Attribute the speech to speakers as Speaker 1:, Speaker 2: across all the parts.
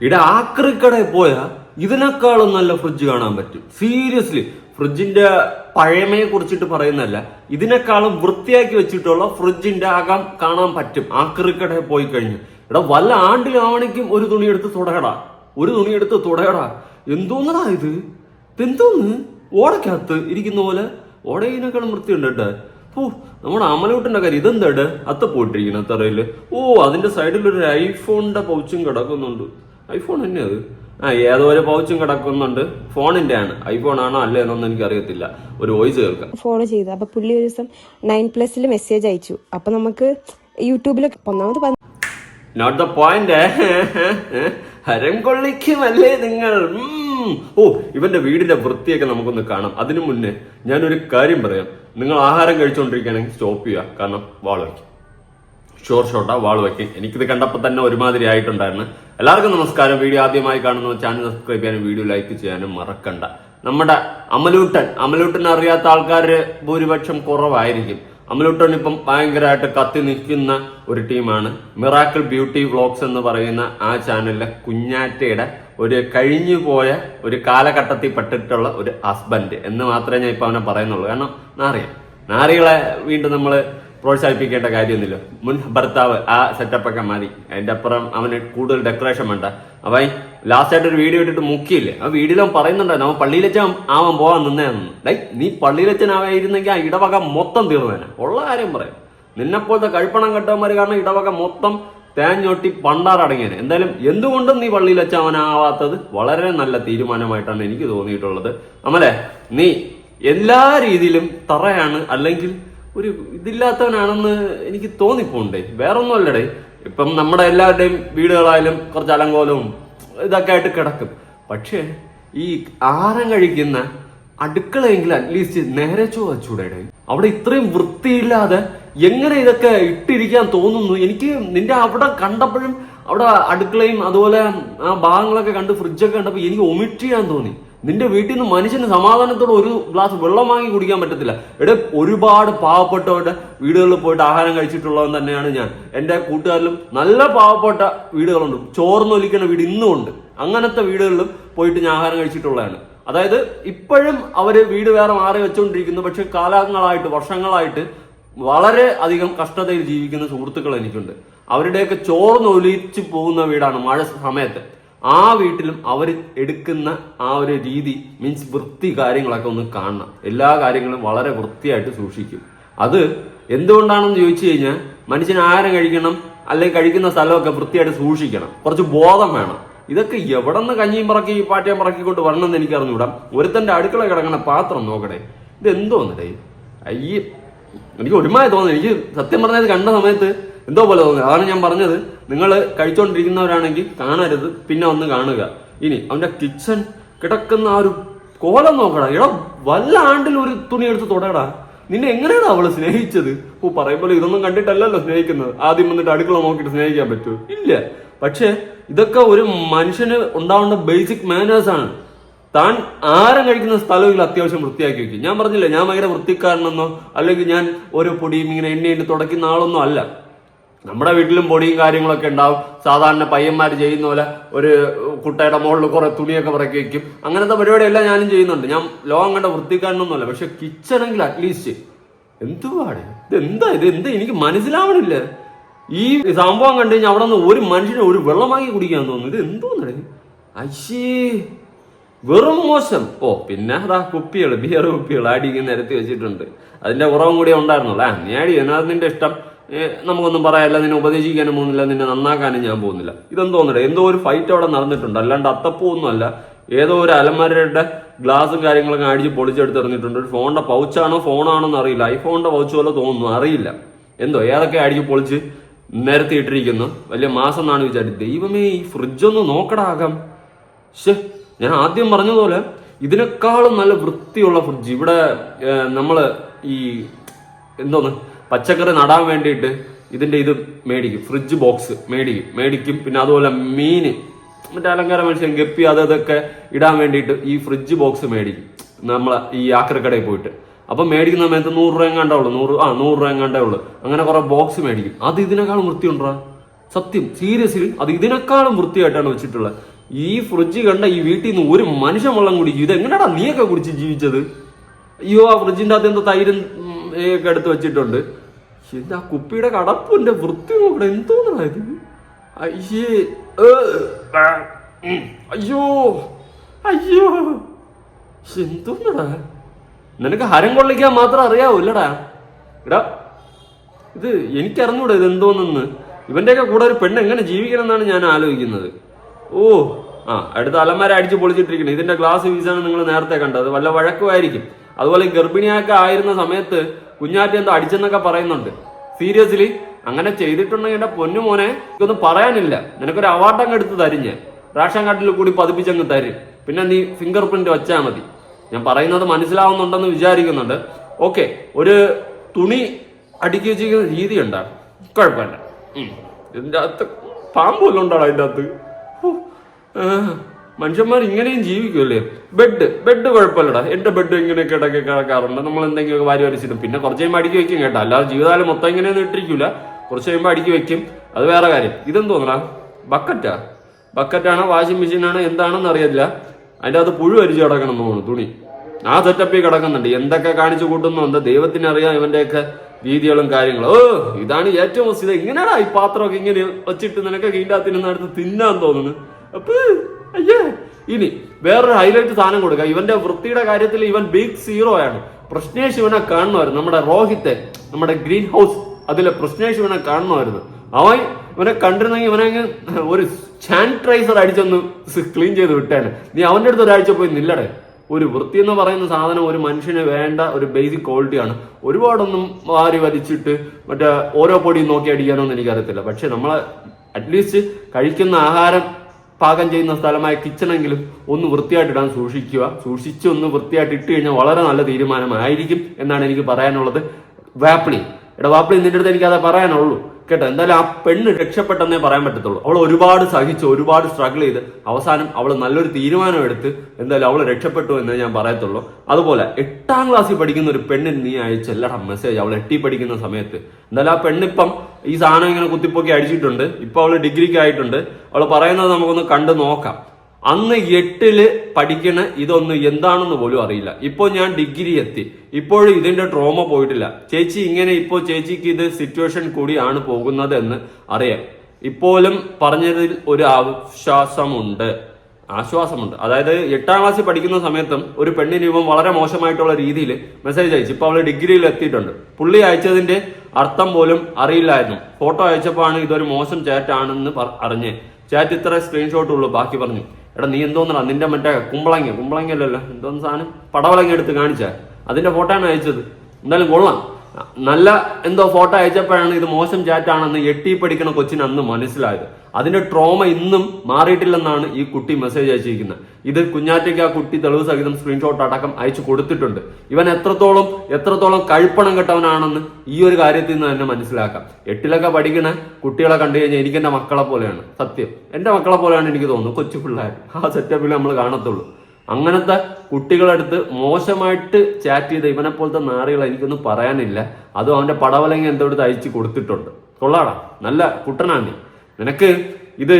Speaker 1: ഇവിടെ ആക്രിക്കടയിൽ പോയാൽ ഇതിനേക്കാളും നല്ല ഫ്രിഡ്ജ് കാണാൻ പറ്റും. സീരിയസ്ലി ഫ്രിഡ്ജിന്റെ പഴമയെ കുറിച്ചിട്ട് പറയുന്നല്ല ഇതിനേക്കാളും വൃത്തിയാക്കി വെച്ചിട്ടുള്ള ഫ്രിഡ്ജിന്റെ അകം കാണാൻ പറ്റും. ആക്രിക്കടയിൽ പോയി കഴിഞ്ഞു. ഇവിടെ വല്ല ആണ്ടിലാവണിക്കും ഒരു തുണി എടുത്ത് തുടയടാ ഒരു തുണി എടുത്ത് തുടയടാ എന്തോന്നടാ ഇത്? എന്തോന്ന് ഓടക്കകത്ത് ഇരിക്കുന്ന പോലെ ഓടയിനേക്കാളും വൃത്തിയുണ്ട് കേട്ടോ. ഓ നമ്മുടെ അമലൂട്ടിന്റെ കാര്യം ഇതെന്താ അത്ത പോയിട്ടിരിക്കുന്ന തറയിൽ ഓ അതിന്റെ സൈഡിൽ ഒരു ഐഫോണിന്റെ പൗച്ചും കിടക്കുന്നുണ്ട്. ഐഫോൺ തന്നെ അത്. ആ ഏതോ ഒരു പൗച്ചും കിടക്കുന്നുണ്ട്. ഫോണിന്റെ ആണ് ഐഫോൺ ആണോ അല്ലേ എന്നൊന്നും എനിക്ക് അറിയത്തില്ല ഒരു വോയിസ് കേൾക്കാം.
Speaker 2: ഫോൺ ചെയ്തു. അപ്പൊ പുള്ളി ഒരു ദിവസം നയൻ പ്ലസിൽ മെസ്സേജ് അയച്ചു. അപ്പൊ നമുക്ക് യൂട്യൂബിൽ ഒന്നാമത്
Speaker 1: നോട്ട് ദ പോയിന്റ് ഹരം കൊള്ളിക്കുമല്ലേ നിങ്ങൾ. ഓ ഇവന്റെ വീടിന്റെ വൃത്തിയൊക്കെ നമുക്കൊന്ന് കാണാം. അതിനു മുന്നേ ഞാനൊരു കാര്യം പറയാം. നിങ്ങൾ ആഹാരം കഴിച്ചുകൊണ്ടിരിക്കുകയാണെങ്കിൽ സ്റ്റോപ്പ് ചെയ്യുക. കാരണം വയ്ക്കും. ഷോർ ഷോട്ടാ വാൾ വയ്ക്കും എനിക്കിത് കണ്ടപ്പോൾ തന്നെ ഒരുമാതിരി ആയിട്ടുണ്ടായിരുന്നു. എല്ലാവർക്കും നമസ്കാരം. വീഡിയോ ആദ്യമായി കാണുന്ന ചാനൽ സബ്സ്ക്രൈബ് ചെയ്യാനും വീഡിയോ ലൈക്ക് ചെയ്യാനും മറക്കണ്ട. നമ്മുടെ അമലൂട്ടൻ. അമലൂട്ടൻ അറിയാത്ത ആൾക്കാർ ഭൂരിപക്ഷം കുറവായിരിക്കും. അമലൂട്ടൻ ഇപ്പം ഭയങ്കരമായിട്ട് കത്തി നിൽക്കുന്ന ഒരു ടീമാണ്. മിറാക്കിൾ ബ്യൂട്ടി വ്ളോഗ്സ് എന്ന് പറയുന്ന ആ ചാനലിലെ കുഞ്ഞാറ്റയുടെ ഒരു കഴിഞ്ഞു പോയ ഒരു കാലഘട്ടത്തിൽ പെട്ടിട്ടുള്ള ഒരു ഹസ്ബൻഡ് എന്ന് മാത്രമേ ഞാൻ ഇപ്പൊ അവനെ പറയുന്നുള്ളൂ. കാരണം നാറിയ. നാറികളെ വീണ്ടും നമ്മൾ പ്രോത്സാഹിപ്പിക്കേണ്ട കാര്യമൊന്നുമില്ല. മുൻ ഭർത്താവ് ആ സെറ്റപ്പ് ഒക്കെ മതി അതിന്റെ അപ്പുറം അവന് കൂടുതൽ ഡെക്കറേഷൻ വേണ്ട. ലാസ്റ്റ് ആയിട്ട് ഒരു വീഡിയോ ഇട്ടിട്ട് മുക്കിയില്ലേ? ആ വീഡിയോയിൽ അവൻ പറയുന്നുണ്ടായിരുന്നു അവൻ പള്ളിയിലച്ചൻ ആവാൻ പോവാൻ നിന്നേന്ന്. ഡൈ നീ പള്ളിയിലച്ചനാവായിരുന്നെങ്കിൽ ആ ഇടവക മൊത്തം തീർന്നേനെ. ഉള്ള കാര്യം പറയാം. നിന്നെപ്പോലത്തെ കഴിപ്പണം കെട്ടവന്മാർ കാരണം ഇടവക മൊത്തം തേഞ്ഞൊട്ടി പണ്ടാറടങ്ങിയത് എന്തായാലും എന്തുകൊണ്ടും നീ പള്ളിയിൽ അവനാവാത്തത് വളരെ നല്ല തീരുമാനമായിട്ടാണ് എനിക്ക് തോന്നിയിട്ടുള്ളത്. അമലെ നീ എല്ലാ രീതിയിലും തറയാണ് അല്ലെങ്കിൽ ഒരു ഇതില്ലാത്തവനാണെന്ന് എനിക്ക് തോന്നിപ്പോണ്ടേ? വേറൊന്നും അല്ലടേ ഇപ്പം നമ്മുടെ എല്ലാവരുടെയും വീടുകളായാലും കുറച്ച് അലങ്കോലവും ഇതൊക്കെ ആയിട്ട് കിടക്കും. പക്ഷേ ഈ ആഹാരം കഴിക്കുന്ന അടുക്കളയെങ്കിലും അറ്റ്ലീസ്റ്റ് നേരെ ചോ വച്ചൂടെ അവിടെ ഇത്രയും വൃത്തിയില്ലാതെ എങ്ങനെ ഇതൊക്കെ ഇട്ടിരിക്കാൻ തോന്നുന്നു? എനിക്ക് നിന്റെ അവിടെ കണ്ടപ്പോഴും അവിടെ അടുക്കളയും അതുപോലെ ആ ഭാഗങ്ങളൊക്കെ കണ്ട് ഫ്രിഡ്ജൊക്കെ കണ്ടപ്പോൾ എനിക്ക് ഒമിറ്റ് ചെയ്യാൻ തോന്നി. നിന്റെ വീട്ടിൽ നിന്ന് മനുഷ്യന് സമാധാനത്തോടെ ഒരു ഗ്ലാസ് വെള്ളം വാങ്ങി കുടിക്കാൻ പറ്റത്തില്ല. ഇവിടെ ഒരുപാട് പാവപ്പെട്ടവരുടെ വീടുകളിൽ പോയിട്ട് ആഹാരം കഴിച്ചിട്ടുള്ളവൻ തന്നെയാണ് ഞാൻ. എന്റെ കൂട്ടുകാരിലും നല്ല പാവപ്പെട്ട വീടുകളുണ്ട്. ചോർന്നൊലിക്കുന്ന വീട് ഇന്നും ഉണ്ട്. അങ്ങനത്തെ വീടുകളിലും പോയിട്ട് ഞാൻ ആഹാരം കഴിച്ചിട്ടുള്ളതാണ്. അതായത് ഇപ്പോഴും അവർ വീട് വേറെ മാറി വെച്ചുകൊണ്ടിരിക്കുന്നു പക്ഷെ കാലങ്ങളായിട്ട് വർഷങ്ങളായിട്ട് വളരെ അധികം കഷ്ടതയിൽ ജീവിക്കുന്ന സുഹൃത്തുക്കൾ എനിക്കുണ്ട്. അവരുടെയൊക്കെ ചോർന്നൊലിച്ച് പോകുന്ന വീടാണ് മഴ സമയത്ത്. ആ വീട്ടിലും അവർ എടുക്കുന്ന ആ ഒരു രീതി മീൻസ് വൃത്തി കാര്യങ്ങളൊക്കെ ഒന്ന് കാണണം. എല്ലാ കാര്യങ്ങളും വളരെ വൃത്തിയായിട്ട് സൂക്ഷിക്കും. അത് എന്തുകൊണ്ടാണെന്ന് ചോദിച്ചു കഴിഞ്ഞാൽ മനുഷ്യൻ ആഹാരം കഴിക്കണം അല്ലെങ്കിൽ കഴിക്കുന്ന സ്ഥലമൊക്കെ വൃത്തിയായിട്ട് സൂക്ഷിക്കണം. കുറച്ച് ബോധം വേണം. ഇതൊക്കെ എവിടെ നിന്ന് കഞ്ഞിയും പറക്കി പാറ്റയും പറക്കിക്കൊണ്ട് വരണമെന്ന് എനിക്ക് അറിഞ്ഞുകൂടാം ഒരുത്തന്റെ അടുക്കള കിടക്കണ പാത്രം നോക്കണേ ഇത് എന്തോന്നിടേ അയ്യ എനിക്ക് ഒരുമായി തോന്നുന്നു. എനിക്ക് സത്യം പറഞ്ഞത് കണ്ട സമയത്ത് എന്തോ പോലെ തോന്നി അതാണ് ഞാൻ പറഞ്ഞത്. നിങ്ങൾ കഴിച്ചുകൊണ്ടിരിക്കുന്നവരാണെങ്കിൽ കാണരുത് പിന്നെ ഒന്ന് കാണുക. ഇനി അവന്റെ കിച്ചൺ കിടക്കുന്ന ആ ഒരു കോലം നോക്കടാ. എടാ വല്ല ആണ്ടിൽ ഒരു തുണി എടുത്ത് തുടടാ. നിന്നെ എങ്ങനെയാണ് അവൾ സ്നേഹിച്ചത്? ഓ പറയുമ്പോൾ ഇതൊന്നും കണ്ടിട്ടല്ലല്ലോ സ്നേഹിക്കുന്നത്. ആദ്യം വന്നിട്ട് അടുക്കള നോക്കിയിട്ട് സ്നേഹിക്കാൻ പറ്റൂ. ഇല്ല. പക്ഷേ ഇതൊക്കെ ഒരു മനുഷ്യന് ഉണ്ടാവേണ്ട ബേസിക് മാനേഴ്സ് ആണ്. താൻ ആരം കഴിക്കുന്ന സ്ഥലമെങ്കിലും അത്യാവശ്യം വൃത്തിയാക്കി വെക്കും. ഞാൻ പറഞ്ഞില്ലേ ഞാൻ ഭയങ്കര വൃത്തിക്കാരനെന്നോ അല്ലെങ്കിൽ ഞാൻ ഓരോ പൊടിയും ഇങ്ങനെ എണ്ണ എണ്ണി തുടയ്ക്കുന്ന ആളൊന്നും അല്ല. നമ്മുടെ വീട്ടിലും പൊടിയും കാര്യങ്ങളൊക്കെ ഉണ്ടാവും. സാധാരണ പയ്യന്മാർ ചെയ്യുന്ന പോലെ ഒരു കുട്ടയുടെ മുകളിൽ കുറെ തുണിയൊക്കെ പറക്കി വെക്കും. അങ്ങനത്തെ പരിപാടിയെല്ലാം ഞാനും ചെയ്യുന്നുണ്ട്. ഞാൻ ലോകം കണ്ട വൃത്തിക്കാരനൊന്നുമല്ല പക്ഷെ കിച്ചണെങ്കിൽ അറ്റ്ലീസ്റ്റ് എന്തുവാണ് ഇത് എന്താ ഇത്? എന്താ എനിക്ക് മനസ്സിലാവണില്ല. ഈ സംഭവം കണ്ടു കഴിഞ്ഞാൽ അവിടെ നിന്ന് ഒരു മനുഷ്യനെ ഒരു വെള്ളം കുടിക്കാൻ തോന്നുന്നു. ഇത് എന്തോന്നു അശ്ശേ. വെറും മോശം. ഓ പിന്നെ അതാ കുപ്പികൾ ബിയർ കുപ്പികൾ അടിക്ക് നിരത്തി വെച്ചിട്ടുണ്ട്. അതിന്റെ കുറവും കൂടി ഉണ്ടായിരുന്നുള്ളൂ. ആ നീ അടി എന്നാ നിന്റെ ഇഷ്ടം? നമുക്കൊന്നും പറയാനില്ല നിന്നെ ഉപദേശിക്കാനും പോകുന്നില്ല നിന്നെ നന്നാക്കാനും ഞാൻ പോകുന്നില്ല. ഇതെന്തോന്നില്ല എന്തോ ഒരു ഫൈറ്റ് അവിടെ നടന്നിട്ടുണ്ട്. അല്ലാണ്ട് അത്തപ്പൂവൊന്നും അല്ല ഏതോ ഒരു അലമാരയുടെ ഗ്ലാസും കാര്യങ്ങളൊക്കെ അടിച്ച് പൊളിച്ചെടുത്തെറിഞ്ഞിട്ടുണ്ട്. ഒരു ഫോണിന്റെ പൗച്ചാണോ ഫോണാണോ എന്ന് അറിയില്ല. ഐഫോണിന്റെ പൗച്ച് പോലെ തോന്നുന്നു. അറിയില്ല. എന്തോ ഏതൊക്കെ അടിച്ച് പൊളിച്ച് നിരത്തിയിട്ടിരിക്കുന്നു. വലിയ മാസം എന്നാണ് വിചാരിച്ചത്. ദൈവമേ ഈ ഫ്രിഡ്ജൊന്ന് നോക്കടാകാം ശേ ഞാൻ ആദ്യം പറഞ്ഞതുപോലെ ഇതിനേക്കാളും നല്ല വൃത്തിയുള്ള ഫ്രിഡ്ജ് ഇവിടെ നമ്മൾ ഈ എന്തോന്ന്? പച്ചക്കറി നടാൻ വേണ്ടിയിട്ട് ഇതിന്റെ ഇത് മേടിക്കും. ഫ്രിഡ്ജ് ബോക്സ് മേടിക്കും. മേടിക്കും. പിന്നെ അതുപോലെ മീൻ മറ്റേ അലങ്കാര മനുഷ്യൻ ഗപ്പി അത് ഇതൊക്കെ ഇടാൻ വേണ്ടിയിട്ട് ഈ ഫ്രിഡ്ജ് ബോക്സ് മേടിക്കും. നമ്മളെ ഈ ആക്രക്കടയിൽ പോയിട്ട്. അപ്പൊ മേടിക്കുന്ന സമയത്ത് നൂറ് രൂപ എങ്ങാണ്ടേ ഉള്ളൂ. നൂറ് ആ നൂറ് രൂപ എങ്ങാണ്ടേ ഉള്ളൂ. അങ്ങനെ കുറെ ബോക്സ് മേടിക്കും. അത് ഇതിനേക്കാളും വൃത്തിയുണ്ടോ? സത്യം. സീരിയസ്ലി അത് ഇതിനേക്കാളും വൃത്തിയായിട്ടാണ് വെച്ചിട്ടുള്ളത്. ഈ ഫ്രിഡ്ജ് കണ്ട ഈ വീട്ടിൽ നിന്ന് ഒരു മനുഷ്യൻ വെള്ളം കുടിക്കും. ഇത് എങ്ങനെയാടാ നീയൊക്കെ കുടിച്ച് ജീവിച്ചത്? അയ്യോ ആ ഫ്രിഡ്ജിന്റെ അകത്ത് എന്തോ തൈരും ഒക്കെ എടുത്ത് വെച്ചിട്ടുണ്ട്. എന്താ കുപ്പിയുടെ കടപ്പിന്റെ വൃത്തി നോക്കണം. എന്തോന്നാ അയ്യേ ആ, അയ്യോ എന്തോന്നടാ? നിനക്ക് ഹരം കൊള്ളിക്കാൻ മാത്രം അറിയാവൂ ഇല്ലടാ ഇടാ ഇത് എനിക്കറിഞ്ഞൂടെ ഇത് എന്തോന്നെന്ന്. ഇവന്റെയൊക്കെ കൂടെ ഒരു പെണ്ണ് എങ്ങനെ ജീവിക്കണം എന്നാണ് ഞാൻ ആലോചിക്കുന്നത്. ഓ ആ അടുത്ത അലമാര അടിച്ച് പൊളിച്ചിട്ടിരിക്കണം. ഇതിന്റെ ഗ്ലാസ് വീസാണ് നിങ്ങൾ നേരത്തെ കണ്ടത്. വല്ല വഴക്കുമായിരിക്കും. അതുപോലെ ഗർഭിണിയൊക്കെ ആയിരുന്ന സമയത്ത് കുഞ്ഞാറ്റി എന്തോ അടിച്ചെന്നൊക്കെ പറയുന്നുണ്ട്. സീരിയസ്ലി അങ്ങനെ ചെയ്തിട്ടുണ്ടെങ്കിൽ എന്റെ പൊന്നു മോനെ ഇതൊന്നും പറയാനില്ല. നിനക്കൊരു അവാർഡ് അങ്ങ് എടുത്ത് തരും ഞാൻ റേഷൻ കാർഡിൽ കൂടി പതിപ്പിച്ചങ്ങ് തരും. പിന്നെ നീ ഫിംഗർ പ്രിന്റ് വെച്ചാൽ മതി. ഞാൻ പറയുന്നത് മനസ്സിലാവുന്നുണ്ടെന്ന് വിചാരിക്കുന്നുണ്ട്. ഓക്കെ ഒരു തുണി അടുക്കി വെച്ചിരിക്കുന്ന രീതി ഉണ്ടാകും കുഴപ്പമില്ല. ഇതിന്റെ അകത്ത് പാമ്പ് വല്ലതും അതിന്റെ അകത്ത്? മനുഷ്യന്മാർ ഇങ്ങനെയും ജീവിക്കുമല്ലേ? Bed bed കുഴപ്പമില്ലടാ. എന്റെ ബെഡ് ഇങ്ങനെയൊക്കെ ഇടയ്ക്ക് കിടക്കാറുണ്ട്. നമ്മൾ എന്തെങ്കിലുമൊക്കെ വാരി വരച്ചിട്ടും പിന്നെ കുറച്ച് കഴിയുമ്പോൾ അടുക്കി വെക്കും കേട്ടോ. അല്ലാതെ ജീവിതകാലം മൊത്തം ഇങ്ങനെയൊന്നും ഇട്ടിരിക്കില്ല കുറച്ച് കഴിയുമ്പോൾ അടുക്കി വെക്കും. അത് വേറെ കാര്യം. ഇതെന്ന് തോന്നടാ ബക്കറ്റാ ബക്കറ്റാണോ വാഷിംഗ് മെഷീനാണോ എന്താണെന്ന് അറിയില്ല അതിന്റെ അത് പുഴു അരിച്ചു കിടക്കണം എന്ന് തോന്നുന്നു. തുണി. ആ സെറ്റപ്പിൽ കിടക്കുന്നുണ്ട്. എന്തൊക്കെ കാണിച്ചു കൂട്ടുന്നു? എന്താ ദൈവത്തിന് അറിയാം ഇവന്റെയൊക്കെ രീതികളും കാര്യങ്ങളും. ഓ ഇതാണ് ഏറ്റവും ഇങ്ങനെയാടാ ഈ പാത്രമൊക്കെ ഇങ്ങനെ വെച്ചിട്ട് നിനക്ക് കീണ്ടാത്തിന് അടുത്ത് തിന്നാൻ തോന്നുന്നു. അപ്പൊ അയ്യേ. ഇനി വേറൊരു ഹൈലൈറ്റ് സാധനം കൊടുക്കുക ഇവന്റെ വൃത്തിയുടെ കാര്യത്തിൽ ഇവൻ ബിഗ് സീറോ ആണ്. പ്രശ്നേഷ് ഇവനെ കാണുമായിരുന്നു നമ്മുടെ രോഹിത്തെ നമ്മുടെ ഗ്രീൻ ഹൗസ് അതിലെ പ്രശ്നേഷ് ഇവനെ കാണുമായിരുന്നു അവൻ ഇവനെ കണ്ടിരുന്നെങ്കിൽ ഇവനെ ഒരു സാനിറ്റൈസർ അടിച്ചൊന്ന് ക്ലീൻ ചെയ്ത് വിട്ടേനെ. നീ അവന്റെ അടുത്ത് ഒരാഴ്ച പോയി നില്ലടേ. ഒരു വൃത്തി എന്ന് പറയുന്ന സാധനം ഒരു മനുഷ്യന് വേണ്ട ഒരു ബേസിക് ക്വാളിറ്റിയാണ് ഒരുപാടൊന്നും വാരി വലിച്ചിട്ട് മറ്റേ ഓരോ പൊടിയും നോക്കി അടിക്കാനൊന്നും എനിക്കറിയത്തില്ല. പക്ഷെ നമ്മൾ അറ്റ്ലീസ്റ്റ് കഴിക്കുന്ന ആഹാരം പാകം ചെയ്യുന്ന സ്ഥലമായ കിച്ചണെങ്കിലും ഒന്ന് വൃത്തിയായിട്ടിടാൻ സൂക്ഷിക്കുക. സൂക്ഷിച്ച് ഒന്ന് വൃത്തിയായിട്ട് ഇട്ട് കഴിഞ്ഞാൽ വളരെ നല്ല തീരുമാനമായിരിക്കും എന്നാണ് എനിക്ക് പറയാനുള്ളത്. വാപ്പിളി എടാ വാപ്പിളി നിന്റെ അടുത്ത് എനിക്ക് പറയാനുള്ളൂ. കേട്ടോ എന്തായാലും ആ പെണ്ണ് രക്ഷപ്പെട്ടെന്നേ പറയാൻ പറ്റത്തുള്ളൂ. അവൾ ഒരുപാട് സഹിച്ച് ഒരുപാട് സ്ട്രഗിൾ ചെയ്ത്. അവസാനം അവൾ നല്ലൊരു തീരുമാനം എടുത്ത് എന്തായാലും അവൾ രക്ഷപ്പെട്ടു എന്നേ ഞാൻ പറയത്തുള്ളൂ. അതുപോലെ എട്ടാം ക്ലാസ്സിൽ പഠിക്കുന്ന ഒരു പെണ്ണിന് നീ അയച്ച എല്ലാ മെസ്സേജ് അവൾ എട്ടി പഠിക്കുന്ന സമയത്ത്. എന്തായാലും ആ പെണ്ണിപ്പം ഈ സാധനം ഇങ്ങനെ കുത്തിപ്പൊക്കി അടിച്ചിട്ടുണ്ട്. ഇപ്പൊ അവൾ ഡിഗ്രിക്ക് ആയിട്ടുണ്ട് അവൾ പറയുന്നത് നമുക്കൊന്ന് കണ്ടു നോക്കാം. അന്ന് എട്ടിൽ പഠിക്കണ ഇതൊന്നും എന്താണെന്ന് പോലും അറിയില്ല. ഇപ്പോൾ ഞാൻ ഡിഗ്രി എത്തി. ഇപ്പോഴും ഇതിന്റെ ട്രോമ പോയിട്ടില്ല. ചേച്ചി ഇങ്ങനെ ഇപ്പോൾ ചേച്ചിക്ക് ഇത് സിറ്റുവേഷൻ കൂടിയാണ് പോകുന്നത് എന്ന് അറിയാം. ഇപ്പോഴും പറഞ്ഞതിൽ ഒരു ആശ്വാസമുണ്ട്. ആശ്വാസമുണ്ട്. അതായത് എട്ടാം ക്ലാസ്സിൽ പഠിക്കുന്ന സമയത്തും ഒരു പെണ്ണിന് ഇവൻ വളരെ മോശമായിട്ടുള്ള രീതിയിൽ മെസ്സേജ് അയച്ചു. ഇപ്പൊ അവൾ ഡിഗ്രിയിൽ എത്തിയിട്ടുണ്ട്. പുള്ളി അയച്ചതിന്റെ അർത്ഥം പോലും അറിയില്ലായിരുന്നു. ഫോട്ടോ അയച്ചപ്പോൾ ആണ് ഇതൊരു മോശം ചാറ്റ് ആണെന്ന് അറിഞ്ഞേ. ചാറ്റ് ഇത്ര സ്ക്രീൻഷോട്ടുള്ളൂ ബാക്കി പറഞ്ഞു. എടാ നീ എന്തോന്നടാ നിന്റെ മറ്റേ കുമ്പളങ്ങ കുമ്പളങ്ങ അല്ലല്ലോ എന്തോന്ന് സാധനം? പടവളങ്ങ എടുത്ത് കാണിച്ച? അതിന്റെ ഫോട്ടോ ആണ് അയച്ചത്? എന്തായാലും കൊള്ളാം. നല്ല എന്തോ ഫോട്ടോ അയച്ചപ്പോഴാണ് ഇത് മോശം ചാറ്റാണെന്ന് എട്ടി പഠിക്കണ കൊച്ചിന് അന്ന് മനസ്സിലായത്. അതിന്റെ ട്രോമ ഇന്നും മാറിയിട്ടില്ലെന്നാണ് ഈ കുട്ടി മെസ്സേജ് അയച്ചിരിക്കുന്നത്. ഇത് കുഞ്ഞാറ്റയ്ക്ക് ആ കുട്ടി തെളിവ് സഹിതം സ്ക്രീൻഷോട്ട് അടക്കം അയച്ചു കൊടുത്തിട്ടുണ്ട്. ഇവൻ എത്രത്തോളം എത്രത്തോളം കഴിപ്പണം കെട്ടവനാണെന്ന് ഈ ഒരു കാര്യത്തിൽ നിന്ന് തന്നെ മനസ്സിലാക്കാം. എട്ടിലൊക്കെ പഠിക്കണ കുട്ടികളെ കണ്ടു കഴിഞ്ഞാൽ എനിക്ക് എന്റെ മക്കളെ പോലെയാണ്. സത്യം. എന്റെ മക്കളെ പോലെയാണ് എനിക്ക് തോന്നുന്നത് കൊച്ചു പിള്ളേർ ആ സെറ്റപ്പിൽ നമ്മൾ കാണത്തുള്ളൂ. അങ്ങനത്തെ കുട്ടികളടുത്ത് മോശമായിട്ട് ചാറ്റ് ചെയ്ത ഇവനെ പോലത്തെ നാറികൾ എനിക്കൊന്നും പറയാനില്ല. അതും അവന്റെ പടവലങ്ങ എന്തോ എടുത്ത് അയച്ചു കൊടുത്തിട്ടുണ്ട്. കൊള്ളാടാ. നല്ല കുട്ടനാണ് നിനക്ക് ഇത്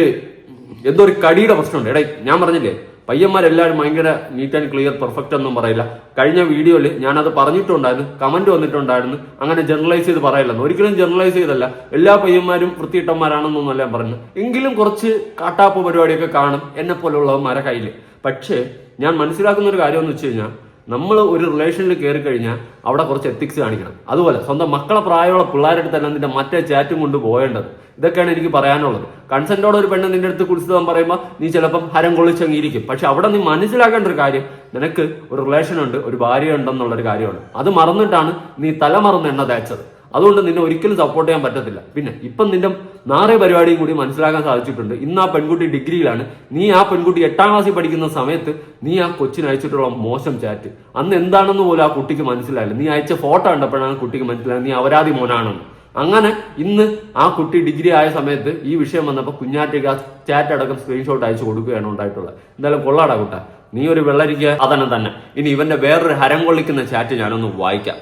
Speaker 1: എന്തോ ഒരു കടിയുടെ പ്രശ്നമുണ്ട്. എടേ ഞാൻ പറഞ്ഞില്ലേ? പയ്യന്മാരെല്ലാവരും ഭയങ്കര നീറ്റ് ആൻഡ് ക്ലിയർ പെർഫെക്റ്റ് ഒന്നും പറയില്ല. കഴിഞ്ഞ വീഡിയോയിൽ ഞാനത് പറഞ്ഞിട്ടുണ്ടായിരുന്നു കമന്റ് വന്നിട്ടുണ്ടായിരുന്നു. അങ്ങനെ ജനറലൈസ് ചെയ്ത് പറയില്ലെന്ന്. ഒരിക്കലും ജനറലൈസ് ചെയ്തല്ല. എല്ലാ പയ്യന്മാരും വൃത്തിയിട്ടന്മാരാണെന്നൊന്നല്ല പറഞ്ഞു എങ്കിലും കുറച്ച് കാട്ടാപ്പ് പരിപാടിയൊക്കെ കാണും എന്നെ പോലുള്ളവന്മാരെ കയ്യിൽ പക്ഷേ ഞാൻ മനസ്സിലാക്കുന്ന ഒരു കാര്യം എന്ന് വെച്ച് കഴിഞ്ഞാൽ നമ്മൾ ഒരു റിലേഷനിൽ കയറി കഴിഞ്ഞാൽ അവിടെ കുറച്ച് എത്തിക്സ് കാണിക്കണം. അതുപോലെ സ്വന്തം മക്കളെ പ്രായമുള്ള പിള്ളേരുടെ അടുത്തല്ല നിന്റെ മറ്റേ ചാറ്റും കൊണ്ട് പോയേണ്ടത്. ഇതൊക്കെയാണ് എനിക്ക് പറയാനുള്ളത്. കൺസെന്റോടെ ഒരു പെണ്ണ് നിന്റെ അടുത്ത് കുളിച്ചതാൻ പറയുമ്പോൾ നീ ചിലപ്പം ഹരം കൊള്ളിച്ചങ്ങിയിരിക്കും പക്ഷെ അവിടെ നീ മനസ്സിലാക്കേണ്ട ഒരു കാര്യം നിനക്ക് ഒരു റിലേഷൻ ഉണ്ട് ഒരു ഭാര്യ ഉണ്ടെന്നുള്ളൊരു കാര്യമാണ്. അത് മറന്നിട്ടാണ് നീ തലമറന്ന് എണ്ണ തേച്ചത്. അതുകൊണ്ട് നിന്നെ ഒരിക്കലും സപ്പോർട്ട് ചെയ്യാൻ പറ്റത്തില്ല. പിന്നെ ഇപ്പം നിന്റെ നാറിയ പരിപാടിയും കൂടി മനസ്സിലാക്കാൻ സാധിച്ചിട്ടുണ്ട്. ഇന്ന് ആ പെൺകുട്ടി ഡിഗ്രിയിലാണ്. നീ ആ പെൺകുട്ടി എട്ടാം ക്ലാസ്സിൽ പഠിക്കുന്ന സമയത്ത് നീ ആ കൊച്ചിന് അയച്ചിട്ടുള്ള മോശം ചാറ്റ് അന്ന് എന്താണെന്ന് പോലും ആ കുട്ടിക്ക് മനസ്സിലായില്ല. നീ അയച്ച ഫോട്ടോ കണ്ടപ്പോഴാണ് കുട്ടിക്ക് മനസ്സിലായത് നീ അപരാധി മോനാണെന്ന്. അങ്ങനെ ഇന്ന് ആ കുട്ടി ഡിഗ്രി ആയ സമയത്ത് ഈ വിഷയം വന്നപ്പോൾ കുഞ്ഞാറ്റയ്ക്ക് ആ ചാറ്റ് അടക്കം സ്ക്രീൻഷോട്ട് അയച്ചു കൊടുക്കുകയാണ് ഉണ്ടായിട്ടുള്ളത്. എന്തായാലും കൊള്ളാടാ കുട്ട. നീ ഒരു വെള്ളരിക്ക അതന്നെ തന്നെ. ഇനി ഇവന്റെ വേറൊരു ഹരം കൊള്ളിക്കുന്ന ചാറ്റ് ഞാനൊന്ന് വായിക്കാം.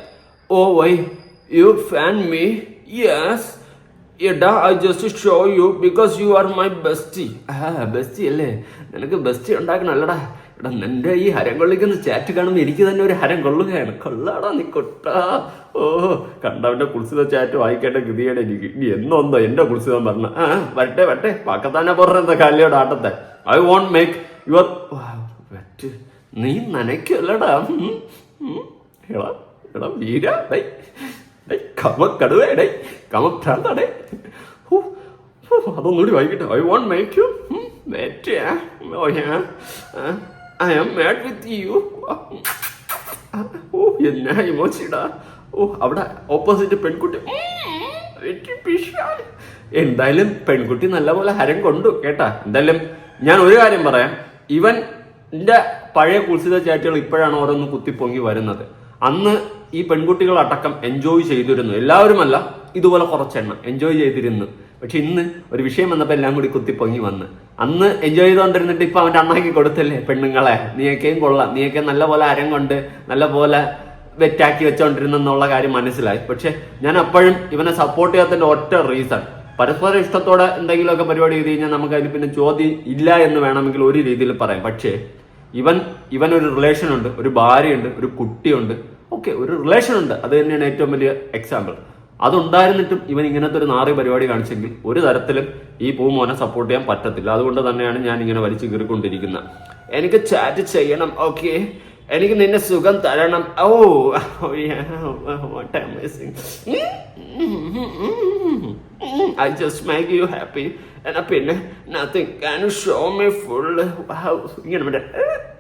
Speaker 1: ഓ why you fan me yes എടാ I just show you because you are my bestie bestie അല്ലേ? നിനക്ക് ബെസ്റ്റി ഉണ്ടാക്കണം അല്ലടാ എടാ നിന്റെ ഈ ഹരം കൊള്ളിക്കുന്ന ചാറ്റ് കാണുമ്പോൾ എനിക്ക് തന്നെ ഒരു ഹരം കൊള്ളുകയാണ്. കൊള്ളാടാ നീ കൊട്ടാ. ഓ കണ്ടവന്റെ കുളിസിത ചാറ്റ് വായിക്കേണ്ട ഗതിയുടെ എനിക്ക് ഇനി എന്നൊന്നോ എന്റെ കുളിസിതം പറഞ്ഞ. ആ വരട്ടെ വരട്ടെ. പാക്കത്താനെ പറഞ്ഞ കാലിയോട് ആട്ടത്തെ. I won't make your wet. നീ നനയ്ക്കല്ലടാ. എടാ എടാ വീര. ഡേ കമ ഭ്രാന്താടേ ഹൂ, ഹൂ, അതൊന്നുകൂടി വൈകിട്ട്. I won't make you mate I am mad with you oh എന്നാ ഇമോച്ചിടാ ഓ അവിടെ ഓപ്പോസിറ്റ് പെൺകുട്ടി. എന്തായാലും പെൺകുട്ടി നല്ലപോലെ ഹരം കൊണ്ടു കേട്ടാ. എന്തായാലും ഞാൻ ഒരു കാര്യം പറയാം. ഇവൻ എന്റെ പഴയ കുൽസിത ചാറ്റുകൾ ഇപ്പോഴാണ് ഓരോന്ന് കുത്തിപ്പൊങ്ങി വരുന്നത്. അന്ന് ഈ പെൺകുട്ടികൾ അടക്കം എൻജോയ് ചെയ്തിരുന്നു. എല്ലാവരുമല്ല ഇതുപോലെ കുറച്ചെണ്ണം എൻജോയ് ചെയ്തിരുന്നു. പക്ഷെ ഇന്ന് ഒരു വിഷയം വന്നപ്പോൾ എല്ലാം കൂടി കുത്തിപ്പൊങ്ങി വന്ന്. അന്ന് എൻജോയ് ചെയ്തുകൊണ്ടിരുന്നിട്ട് ഇപ്പൊ അവന്റെ അണ്ണാക്കി കൊടുത്തല്ലേ പെണ്ണുങ്ങളെ? നീയൊക്കെയും കൊള്ളാം. നീയൊക്കെ നല്ല പോലെ അരം കൊണ്ട് നല്ല പോലെ വെറ്റാക്കി വെച്ചുകൊണ്ടിരുന്നെന്നുള്ള കാര്യം മനസ്സിലായി. പക്ഷെ ഞാൻ അപ്പോഴും ഇവനെ സപ്പോർട്ട് ചെയ്യാത്തതിന്റെ ഒറ്റ റീസൺ പരസ്പര ഇഷ്ടത്തോടെ എന്തെങ്കിലുമൊക്കെ പരിപാടി ചെയ്ത് കഴിഞ്ഞാൽ നമുക്ക് അതിൽ പിന്നെ ചോദ്യം ഇല്ല എന്ന് വേണമെങ്കിൽ ഒരു രീതിയിൽ പറയാം. പക്ഷേ ഇവൻ ഇവൻ ഒരു റിലേഷൻ ഉണ്ട് ഒരു ഭാര്യയുണ്ട് ഒരു കുട്ടിയുണ്ട്. ഓക്കെ ഒരു റിലേഷൻ ഉണ്ട്. അത് തന്നെയാണ് ഏറ്റവും വലിയ എക്സാമ്പിൾ അതുണ്ടായിരുന്നിട്ടും ഇവൻ ഇങ്ങനത്തെ ഒരു നാറി പരിപാടി കാണിച്ചെങ്കിൽ ഒരു തരത്തിലും ഈ പൂമോനെ സപ്പോർട്ട് ചെയ്യാൻ പറ്റത്തില്ല. അതുകൊണ്ട് തന്നെയാണ് ഞാൻ ഇങ്ങനെ വലിച്ചു കീറിക്കൊണ്ടിരിക്കുന്നത്. എനിക്ക് ചാറ്റ് ചെയ്യണം ഓക്കെ എനിക്ക് നിന്നെ സുഖം തരണം. ഓ I just make you happy എന്നാ പിന്നെ നത്തിങ് ക്യാൻ ഷോ ഫുൾ ഇങ്ങനെ മറ്റേ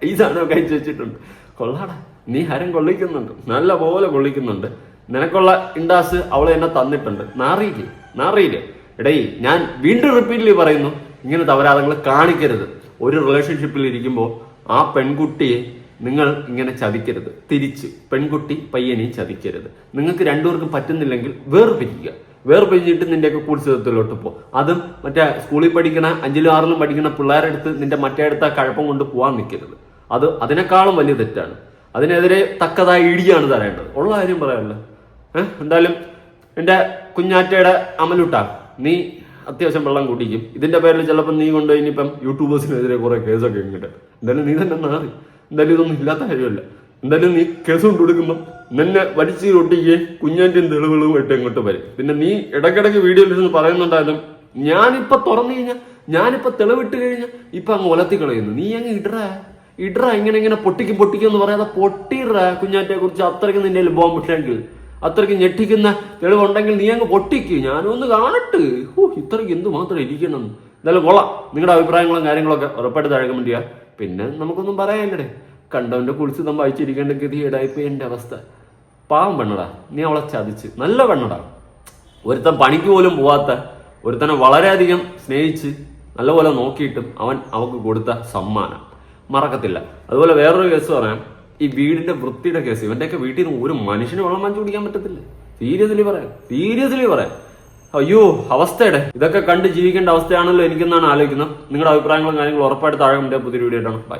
Speaker 1: ഈ സാധനം കഴിച്ചു വെച്ചിട്ടുണ്ട്. കൊള്ളാടാ. നീ ഹരം കൊള്ളിക്കുന്നുണ്ട്. നല്ല പോലെ കൊള്ളിക്കുന്നുണ്ട്. നിനക്കുള്ള ഇണ്ടാസ് അവൾ എന്നെ തന്നിട്ടുണ്ട്. നാറിയില്ലേ? നാറിയില്ലേ? എടേ ഞാൻ വീണ്ടും റിപ്പീറ്റ്ലി പറയുന്നു ഇങ്ങനത്തെ അപരാധങ്ങൾ കാണിക്കരുത്. ഒരു റിലേഷൻഷിപ്പിൽ ഇരിക്കുമ്പോൾ ആ പെൺകുട്ടിയെ നിങ്ങൾ ഇങ്ങനെ ചതിക്കരുത്. തിരിച്ച് പെൺകുട്ടി പയ്യനെയും ചതിക്കരുത്. നിങ്ങൾക്ക് രണ്ടുപേർക്കും പറ്റുന്നില്ലെങ്കിൽ വേർപിരിക്കുക. വേർപിരിഞ്ഞിട്ട് നിന്റെയൊക്കെ കുത്സിതത്തിലോട്ട് പോ. അതും മറ്റേ സ്കൂളിൽ പഠിക്കണ അഞ്ചിലും ആറിലും പഠിക്കണ പിള്ളേരുടെ അടുത്ത് നിന്റെ മറ്റേ അടുത്ത കഴപ്പം കൊണ്ട് പോകാൻ നിൽക്കരുത് അത് അതിനേക്കാളും വലിയ തെറ്റാണ്. അതിനെതിരെ തക്കതായ ഇടിയാണ് തരേണ്ടത്. ഉള്ള കാര്യം പറയാനുള്ളത് ഏഹ് എന്തായാലും എന്റെ കുഞ്ഞാറ്റയുടെ അമലുട്ട നീ അത്യാവശ്യം വെള്ളം കുടിക്കും. ഇതിന്റെ പേരിൽ ചിലപ്പോൾ നീ കൊണ്ട് ഇനിയിപ്പം യൂട്യൂബേഴ്സിനെതിരെ കുറെ കേസൊക്കെ ഇങ്ങോട്ട്. എന്തായാലും നീ തന്നെ മാറി. എന്തായാലും ഇതൊന്നും ഇല്ലാത്ത കാര്യമല്ല. എന്തായാലും നീ കേസ് കൊണ്ട് കൊടുക്കുമ്പോൾ നിന്നെ വലിച്ചു ഒട്ടിക്കുകയും കുഞ്ഞാന്റെയും തെളിവുകളുമായിട്ട് ഇങ്ങോട്ട് വരും. പിന്നെ നീ ഇടയ്ക്കിടയ്ക്ക് വീഡിയോയിൽ ഇരുന്ന് പറയുന്നുണ്ടായാലും ഞാനിപ്പോ തുറന്നു കഴിഞ്ഞാൽ ഞാനിപ്പോ തെളിവിട്ട് കഴിഞ്ഞാൽ ഇപ്പൊ അങ്ങ് ഒലത്തി കളയുന്നു. നീ അങ്ങ് ഇടറ ഇടറ ഇങ്ങനെ ഇങ്ങനെ പൊട്ടിക്കും പൊട്ടിക്കും എന്ന് പറയാതെ പൊട്ടിറ കുഞ്ഞാറ്റെ കുറിച്ച് അത്രയ്ക്ക് നിന്റെ ബോംബ് ഇട്ടെങ്കിൽ അത്രയ്ക്ക് ഞെട്ടിക്കുന്ന തെളിവുണ്ടെങ്കിൽ നീ അങ്ങ് പൊട്ടിക്ക്. ഞാനൊന്ന് കാണട്ട്. ഓ ഇത്രയ്ക്ക് എന്ത് മാത്രം ഇരിക്കണം. എന്തായാലും കൊള്ളാം. നിങ്ങളുടെ അഭിപ്രായങ്ങളും കാര്യങ്ങളൊക്കെ ഉറപ്പായിട്ട് താഴെ കമന്റ് പിന്നെ നമുക്കൊന്നും പറയാനില്ലേ കണ്ടവന്റെ കുളിച്ച് നമ്മൾ വായിച്ചിരിക്കേണ്ട ഗതിയേടായിപ്പോ എന്റെ അവസ്ഥ. പാവം പെണ്ണടാ. നീ അവളെ ചതിച്ച്. നല്ല പെണ്ണടാ. ഒരുത്തൻ പണിക്ക് പോലും പോവാത്ത ഒരുത്തനെ വളരെയധികം സ്നേഹിച്ച് നല്ലപോലെ നോക്കിയിട്ടും അവൻ അവക്ക് കൊടുത്ത സമ്മാനം. മറക്കത്തില്ല. അതുപോലെ വേറൊരു കേസ് പറയാം. ഈ വീടിന്റെ വൃത്തിയുടെ കേസ്. ഇവന്റെയൊക്കെ വീട്ടിൽ നിന്ന് ഒരു മനുഷ്യന് വെള്ളം വാങ്ങിച്ചു കുടിക്കാൻ പറ്റത്തില്ല. സീരിയസ്ലി പറയാം. സീരിയസ്ലി പറയാം. അയ്യോ അവസ്ഥയുടെ ഇതൊക്കെ കണ്ട് ജീവിക്കേണ്ട അവസ്ഥയാണല്ലോ എനിക്കെന്നാണ് ആലോചിക്കുന്നത്. നിങ്ങളുടെ അഭിപ്രായങ്ങളും കാര്യങ്ങളും ഉറപ്പായിട്ട് താഴെ പുതിയ വീഡിയോ ബൈ.